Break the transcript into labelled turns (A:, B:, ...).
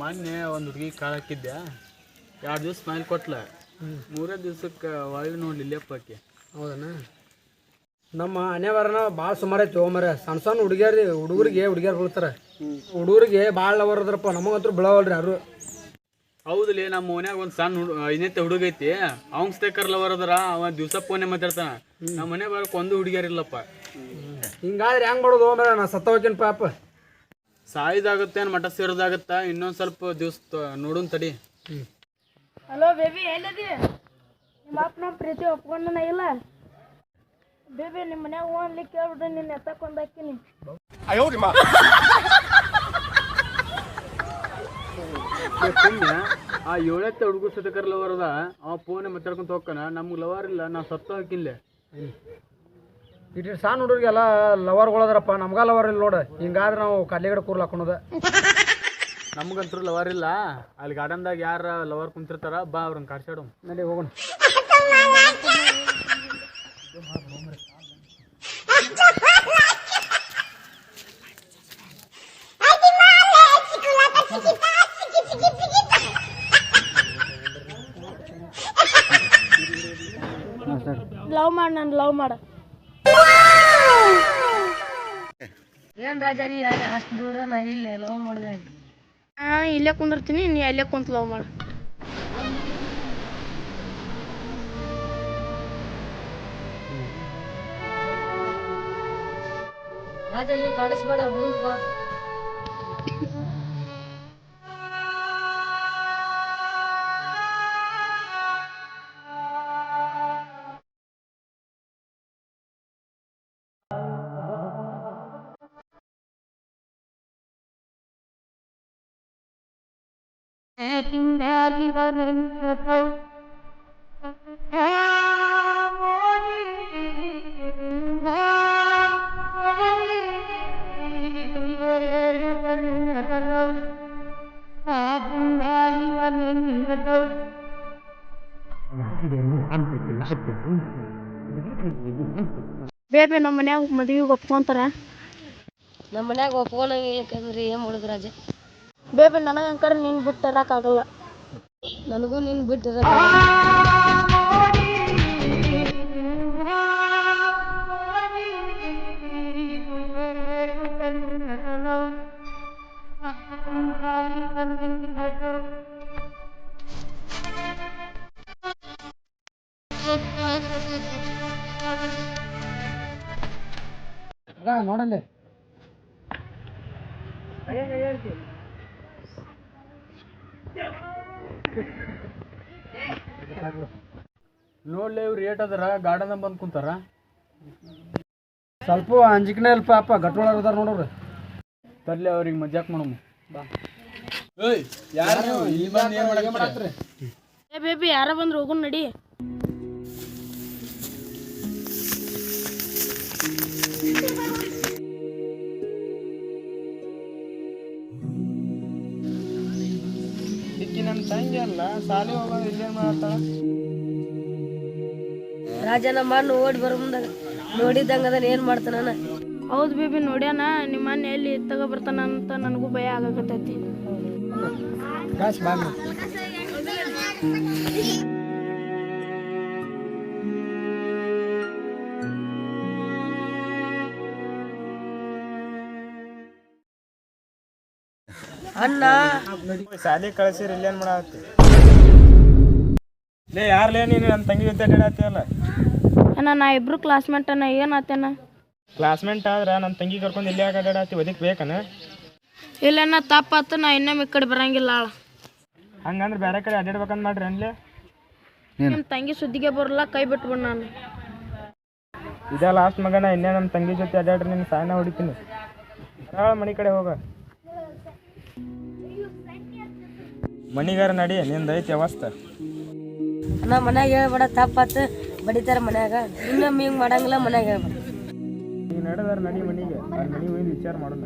A: ಮೊನ್ನೆ ಒಂದು ಹುಡುಗಿ ಕಾಳು ಹಾಕಿದ್ದೆ ಎರಡು ದಿವ್ಸ ಸ್ಮೈಲ್ ಕೊಟ್ಲ. ಮೂರೇ ದಿವ್ಸಕ್ಕೆ ಒಳಗೆ ನೋಡ್ಲಿಲ್ಲಪ್ಪ ಆಕೆ.
B: ಹೌದನ? ನಮ್ಮ ಹಣೆಬರನ ಭಾಳ ಸುಮಾರು ಐತಿ ಮರ ಸಣ್ಣ ಸಣ್ಣ ಹುಡುಗಿಯರಿ ಹುಡುಗರಿಗೆ ಹುಡುಗಿಯರು ಬೀಳ್ತಾರೆ. ಹುಡುಗರಿಗೆ ಭಾಳ ಲವರ್ ಅದ್ರಪ್ಪ ನಮಗಂತೂ ಬಿಳವಲ್ರಿ ಯಾರು.
A: ಹೌದ್ಲಿ ನಮ್ಮ ಮನ್ಯಾಗ ಒಂದು ಸಣ್ಣ ಹುಡು ಐದನೇತೆ ಹುಡುಗ ಐತಿ. ಅವ್ನ್ ಸ್ಟೇಕರ್ ಲವರ್ ಅದರ ಅವ ದಿವ್ಸ ಫೋನೆ ಮಾತಾಡ್ತಾನ. ನಮ್ಮ ಮನೆ ಬರಕ್ಕೆ ಒಂದು ಹುಡುಗಿಯರಿಲ್ಲಪ್ಪ
B: ಹಿಂಗಾದ್ರೆ ಹೆಂಗ್ ಮಾಡೋದು ಮರ ನಾ ಸತ್ತ ಹೋಗ್ತೀನಿ ಪಾಪ.
A: ಸಾಯ್ದಾಗುತ್ತೆ ಮಠ ಸೇರೋದಾಗತ್ತ? ಇನ್ನೊಂದು ಸ್ವಲ್ಪ ದಿವ್ಸ ನೋಡೋಣ ತಡಿ.
C: ಹಲೋ ಬೇಬಿ ಎಲ್ಲದಿ? ನಿಮ್ಮ ಅಪ್ಪನ ಪ್ರೀತಿ ಒಪ್ಕೊಂಡನ ಇಲ್ಲ? ಬೇಬಿ ನಿಮ್ಮ ಮನ್ಯಾಗ ಓನ್ಲಿ ಕೇಳ್ಬಿಟ್ಟು ನಿನ್ನ ಎತ್ತಕೊಂಡು ಹಾಕಿನಿ.
A: ಏ ಪುಣ್ಯ. ಆ ಏಳತ್ತೆ ಹುಡುಗರು ಸತಕರ್ ಲವರ್ ಅದ ಅವ ಫೋನೇ ಮಾತಾಡ್ಕೊಂತ ಹೋಗ್ಕನ ನಮ್ಗೆ ಲವರ್ ಇಲ್ಲ ನಾವು ಸತ್ತ ಹಾಕಿನ್ಲೆ
B: ಇಟ್ಟು ಸಣ್ಣ ಹುಡುಗರಿಗೆಲ್ಲ ಲವರ್ಗಳದ್ರಪ್ಪ ನಮ್ಗ ಲವರ್ ಇಲ್ಲ ನೋಡು. ಹಿಂಗಾದ್ರೆ ನಾವು ಕಲ್ಲಿಗಡೆ ಕೂರ್ಲ ಹಾಕೊಳೋದ
A: ನಮಗಂತೂ ಲವರ್ ಇಲ್ಲ. ಅಲ್ಲಿ ಗಾರ್ಡನ್ದಾಗ ಯಾರ ಲವರ್ ಕುಂತಿರ್ತಾರ ಬಾ ಅವ್ರನ್ನ ಕಾಡ್ಸಾಡು
B: ನಡಿ ಹೋಗೋಣ.
C: ಲವ್ ಮಾಡ ನಾನು ಲವ್ ಮಾಡ.
D: ಏನ್ ರಾಜಾ ನೀ ಅಷ್ಟು ದೂರ ನಾ ಇಲ್ಲೇ ಲವ್ ಮಾಡಿದೆ.
C: ಇಲ್ಲೇ ಕುಂದಿರ್ತೀನಿ ನೀ ಅಲ್ಲೇ ಕುಂತ ಲವ್ ಮಾಡ.
D: ರಾಜ ನೀ ಕಾಣಿಸ್ಬೇಡ ಬಾ.
C: ಬೇಬಿ ನಮ್ಮ ಮನ್ಯಾಗ ಮದ್ವಿಗೆ ಒಪ್ಕೊಂತಾರ?
D: ನಮ್ಮ ಮನ್ಯಾಗ ಒಪ್ಕೊಂಡಂಗಿಲ್ಲಕಂದ್ರೆ ಏನ್ ರಾಜ?
C: ಬೇಬಿ ನನಗೆ ಅಂಕರ್ ನೀನು ಬಿಟ್ಟು ಆಗಲ್ಲ
D: ನನಗೂ ನೀನ್ ಬಿಟ್ಟಿರ
B: ನೋಡಲ್ಲಿ.
A: ನೋಡ್ಲಿ ಇವ್ರು ರೇಟ್ ಅದರ ಗಾರ್ಡನ್ ಬಂದು ಕುಂತಾರ.
B: ಸ್ವಲ್ಪ ಅಂಜಿಕೆನೇ ಅಲ್ಪ ಪಾಪ ಗಟ್ವಾಳ ಅದಾರ ನೋಡ್ರಿ.
A: ತರ್ಲಿ ಅವ್ರಿಗೆ ಮಜಾಕ್ ಮಾಡಮ್ಮ ಬಾ. ಏಯ್ ಯಾರು ಇಲ್ಲಿ ಬಂದು ಏನು ಮಾಡತ್ತೀರಿ
C: ಏ ಬೇಬಿ ಯಾರ ಬಂದ್ರು? ಹೋಗೋಣ ನಡಿ.
A: ತಂಗಿ ಅಲ್ಲ ಸಾಲಿ ಹೋಗೋದು ಇಲ್ಲೇನು ಮಾಡತ್ತಾಳ
D: ರಾಜ ನಮ್ಮ ಅಣ್ಣ ಓಡಿ ಬರೋ ಮುಂದಾಗ ನೋಡಿದಂಗ ಅದನ್ನ ಏನ್ ಮಾಡ್ತಾನ
C: ಹೌದು ಬೇಬಿ ನೋಡ್ಯಾನ ನಿಮ್ಮ ಅಣ್ಣ ಎಲ್ಲಿ ತಗೋ ಬರ್ತಾನ ಅಂತ ನನಗೂ ಭಯ ಆಗಾಕತ್ತೈತಿ.
D: ಅಣ್ಣ
A: ಶಾಲೆ ಕಳ್ಸಿರಿ ಏ ಮಾಡತ್ತಿ ಲೇ ಯಾರ್ಲೇ ನೀನು ನನ್ನ ತಂಗಿ ಜೊತೆ ಅಡ್ಡಾಡತ್ತಿಯಲ್ಲ
C: ಅಣ್ಣ ನಾ ಇಬ್ರು ಕ್ಲಾಸ್ಮೇಟ್ ಅಣ್ಣ ಏನಾತೇನ
A: ಕ್ಲಾಸ್ಮೇಟ್ ಆದ್ರೆ ನನ್ನ ತಂಗಿ ಕರ್ಕೊಂಡು ಇಲ್ಲೇ ಯಾಕೆ ಅಡ್ಡಾಡತ್ತಿ ಒದಕ್ ಬೇಕನ?
C: ಇಲ್ಲಣ್ಣ ತಪ್ಪಾತು ನಾ ಇನ್ನೊಮ್ಮೆ ಈ ಕಡೆ ಬರಂಗಿಲ್ಲ ಆಳ.
A: ಹಂಗಂದ್ರೆ ಬೇರೆ ಕಡೆ ಅಡ್ಡಾಡ್ಬೇಕಂತ ಮಾಡ್ರಿ ಅನ್ಲೇ?
C: ನಿಮ್ಮ ತಂಗಿ ಸುದ್ದಿಗೆ ಬರಲ್ಲ ಕೈ ಬಿಟ್ಬಿಡ ನಾನು.
A: ಇದ ಲಾಸ್ಟ್ ಮಗನ ಇನ್ನೇ ನಮ್ಮ ತಂಗಿ ಜೊತೆ ಅಡ್ಡಾಡ್ರಿ ನಿನ್ನ ಸಾಯನ ಹೊಡಿತೀನಿ. ಮನೆ ಕಡೆ ಹೋಗ. ಮನಿಗಾರ ನಡಿ ನಿಂದ ಐತಿ ಅವಸ್ಥ
D: ಅಣ್ಣ ಮನ್ಯಾಗ ಹೇಳ್ಬೇಡ ತಪ್ಪಾತು ಬಡಿತಾರ ಮನ್ಯಾಗ. ಇನ್ನೊಮ್ಮೆ ಹಿಂಗ್ ಮಾಡಂಗಿಲ್ಲ ಮನ್ಯಾಗ ಹೇಳ್ಬೇಡ.
A: ಈಗ ನಡೆದಾರ ನಡಿ ಮನಿಗೆ. ಮನಿ ಹೋಗಿ ವಿಚಾರ ಮಾಡೋಣ.